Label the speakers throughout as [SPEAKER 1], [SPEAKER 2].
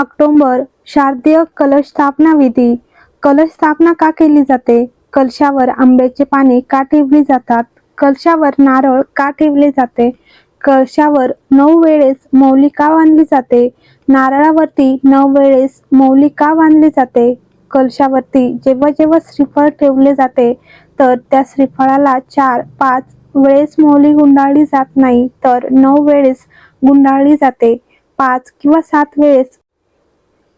[SPEAKER 1] ऑक्टोंबर शारदीय कलश स्थापना विधी. कलश स्थापना का केली जाते? कलशावर आंब्याचे पाने का ठेवली जातात? कलशावर नारळ का ठेवले जाते? कलशावर नऊ वेळेस मौली का बांधली जाते? नारळावरती नऊ वेळेस मौली का बांधली जाते? कलशावरती जेव्हा जेव्हा श्रीफळ ठेवले जाते तर त्या श्रीफळाला चार पाच वेळेस मौली गुंडाळली जात नाही तर नऊ वेळेस गुंडाळली जाते. पाच किंवा सात वेळेस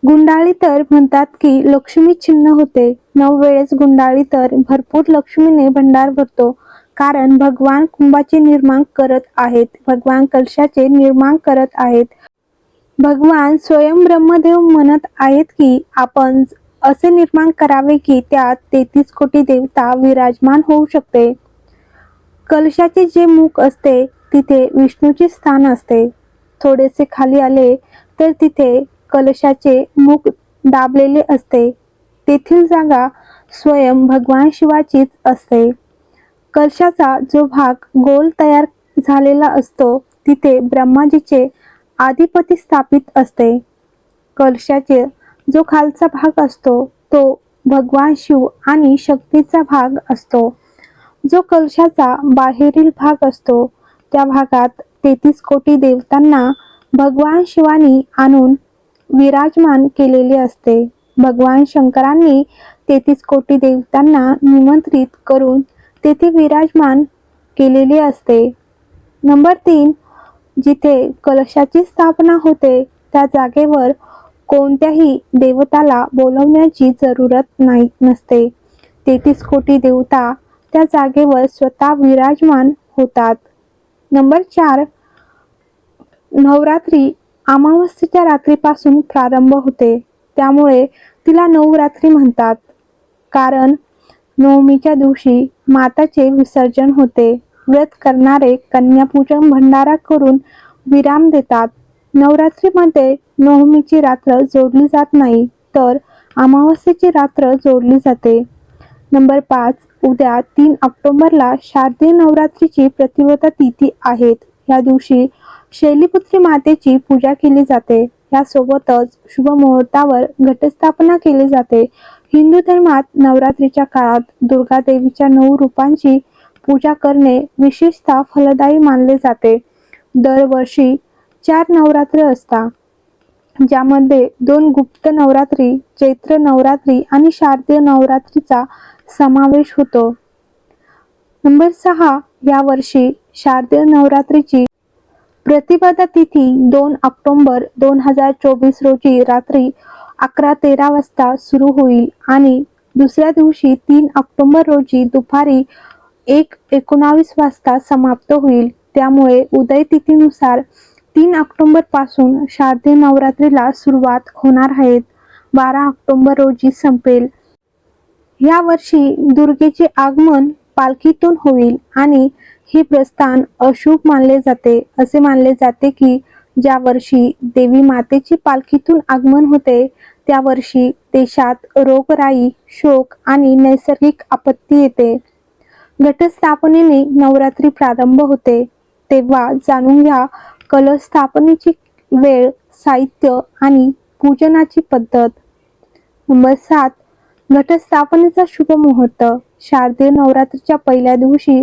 [SPEAKER 1] गुंडाळी तर म्हणतात की लक्ष्मी चिन्ह होते. नऊ वेळेस गुंडाळी तर भरपूर लक्ष्मीने भंडार भरतो. कारण भगवान कुंभाचे निर्माण करत आहेत. भगवान कलशाचे निर्माण करत आहेत. भगवान स्वयं ब्रह्मदेव म्हणत आहेत की आपण असे निर्माण करावे की त्यात तेहतीस कोटी देवता विराजमान होऊ शकते. कलशाचे जे मुख असते तिथे विष्णूचे स्थान असते. थोडेसे खाली आले तर तिथे कलशाचे मुख दाबलेले असते. तेथील जागा स्वयं भगवान शिवाचीच असते. कलशाचा जो भाग गोल तयार झालेला असतो तिथे ब्रह्माजीचे आधिपती स्थापित असते. कलशाचे जो खालचा भाग असतो तो भगवान शिव आणि शक्तीचा भाग असतो. जो कलशाचा बाहेरील भाग असतो त्या भागात तेहतीस कोटी देवतांना भगवान शिवानी आणून विराजमान केलेले असते. भगवान शंकरांनी तेहतीस कोटी देवतांना निमंत्रित करून तेथे विराजमान केलेले असते. नंबर तीन जिथे कलशाची स्थापना होते त्या जागेवर कोणत्याही देवताला बोलवण्याची जरूरत नाही नसते. तेहतीस कोटी देवता त्या जागेवर स्वतः विराजमान होतात. नंबर चार नवरात्री अमावस्येच्या रात्रीपासून प्रारंभ होते. त्यामुळे तिला नवरात्री म्हणतात. कारण नवमीच्या दिवशी माताचे विसर्जन होते. व्रत करणारे कन्यापूजन भंडारा करून विराम देतात. नवरात्रीमध्ये नवमीची रात्र जोडली जात नाही तर अमावस्येची रात्र जोडली जाते. नंबर पाच उद्या तीन ऑक्टोबरला शारदीय नवरात्रीची प्रतिव्रता तिथी आहेत. या दिवशी शैलीपुत्री मातेची पूजा केली जाते. यासोबतच शुभ मुहूर्तावर घटस्थापना केली जाते. हिंदू धर्मात नवरात्रीच्या काळात दुर्गा देवीच्या नऊ रूपांची पूजा करणे विशेषतः फलदायी मानले जाते. दरवर्षी चार नवरात्र असतात ज्यामध्ये दोन गुप्त नवरात्री चैत्र नवरात्री आणि शारदीय नवरात्रीचा समावेश होतो. नंबर सहा या वर्षी शारदीय नवरात्रीची प्रतिपदा तिथी दोन ऑक्टोबर दोन हजार चोवीस रोजी रात्री अकरा तेरा वाजता सुरू होईल आणि दुसऱ्या दिवशी तीन ऑक्टोबर रोजी दुपारी एक एकोणावीस वाजता समाप्त होईल. त्यामुळे उदय तिथीनुसार तीन ऑक्टोबरपासून शारदीय नवरात्रीला सुरुवात होणार आहेत बारा ऑक्टोबर रोजी संपेल. या वर्षी दुर्गेचे आगमन पालखीतून होईल आणि हे प्रस्थान अशुभ मानले जाते असे मानले जाते की ज्या वर्षी देवी मातेची पालखीतून आगमन होते त्या वर्षी देशात रोगराई शोक आणि नैसर्गिक आपत्ती येते. घटस्थापनेने नवरात्री प्रारंभ होते. तेव्हा जाणून घ्या कलस्थापनेची वेळ साहित्य आणि पूजनाची पद्धत. नंबर सात घटस्थापनेचा शुभ मुहूर्त. शारदीय नवरात्रीच्या पहिल्या दिवशी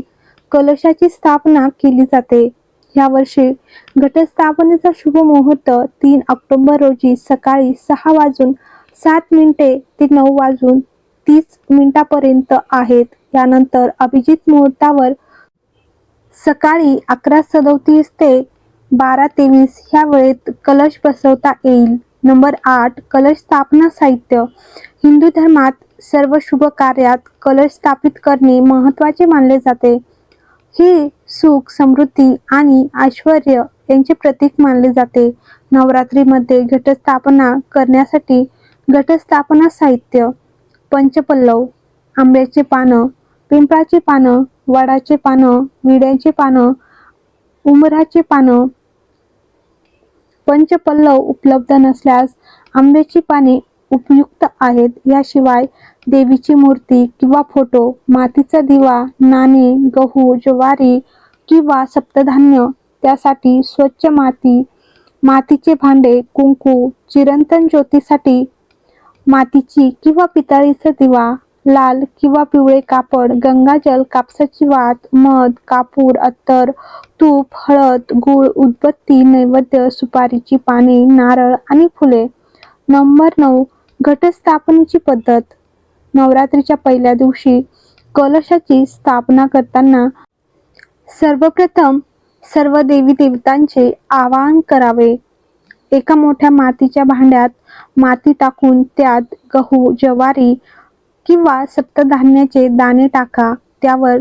[SPEAKER 1] कलशाची स्थापना केली जाते. या वर्षी घटस्थापनेचा शुभ मुहूर्त तीन ऑक्टोबर रोजी सकाळी सहा वाजून सात मिनिटे ते नऊ वाजून तीस मिनिटापर्यंत आहेत. यानंतर अभिजित मुहूर्तावर सकाळी अकरा सदोतीस ते बारा तेवीस ह्या वेळेत कलश बसवता येईल. नंबर आठ कलश स्थापना साहित्य. हिंदू धर्मात सर्व शुभ कार्यात कलश स्थापित करणे महत्त्वाचे मानले जाते. हे सुख समृद्धी आणि ऐश्वर यांचे प्रतीक मानले जाते. नवरात्रीमध्ये घटस्थापना करण्यासाठी घटस्थापना साहित्य पंचपल्लव आंब्याचे पानं पिंपळाचे पानं वडाचे पानं विड्याचे पानं उमराचे पानं पंचपल्लव उपलब्ध नसल्यास आंब्याची पाने उपयुक्त आहेत. याशिवाय देवीची मूर्ती किंवा फोटो मातीचा दिवा नाणे गहू ज्वारी किंवा सप्तधान्य त्यासाठी स्वच्छ माती मातीचे भांडे कुंकू चिरंतन ज्योतीसाठी मातीची किंवा पितळीचा दिवा लाल किंवा पिवळे कापड गंगाजल कापसाची वात मध कापूर अत्तर तूप हळद गूळ उदबत्ती नैवेद्य सुपारीची पाने नारळ आणि फुले. नंबर नऊ घटस्थापनेची पद्धत. नवरात्रीच्या पहिल्या दिवशी कलशाची स्थापना करताना सर्वप्रथम सर्व देवी देवतांचे आवाहन करावे. एका मोठ्या मातीच्या भांड्यात माती टाकून त्यात गहू ज्वारी किंवा सप्तधान्याचे दाणे टाका. त्यावर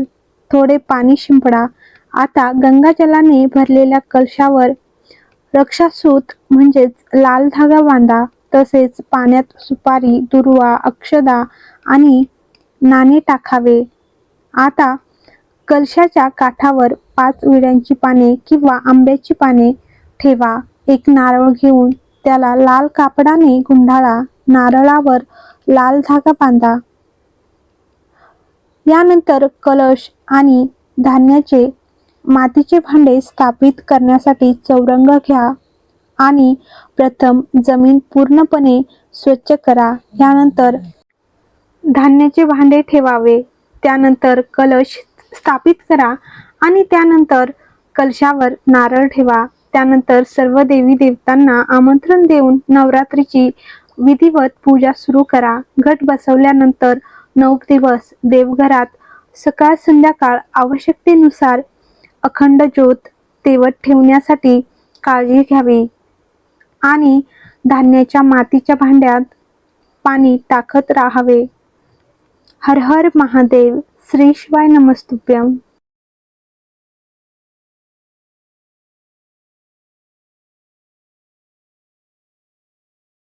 [SPEAKER 1] थोडे पाणी शिंपडा. आता गंगाजलाने भरलेल्या कलशावर रक्षासूत म्हणजेच लाल धागा बांधा. तसेच पाण्यात सुपारी दुर्वा अक्षदा आणि नाणे टाकावे. आता कलशाच्या काठावर पाच विड्यांची पाने किंवा आंब्याची पाने ठेवा. एक नारळ घेऊन त्याला लाल कापडाने गुंडाळा नारळावर लाल धागा बांधा. यानंतर कलश आणि धान्याचे मातीचे भांडे स्थापित करण्यासाठी चौरंग घ्या. आणि प्रथम जमीन पूर्णपणे स्वच्छ करा. यानंतर धान्याचे भांडे ठेवावे. त्यानंतर कलश स्थापित करा आणि त्यानंतर कलशावर नारळ ठेवा. त्यानंतर सर्व देवी देवतांना आमंत्रण देऊन नवरात्रीची विधिवत पूजा सुरू करा. घट बसवल्यानंतर नऊ दिवस देवघरात सकाळ संध्याकाळ आवश्यकतेनुसार अखंड ज्योत तेवत ठेवण्यासाठी काळजी घ्यावी. आणि धान्याच्या मातीच्या भांड्यात पाणी टाकत राहावे. हर हर महादेव श्री शिवाय नमस्तुभ्यम.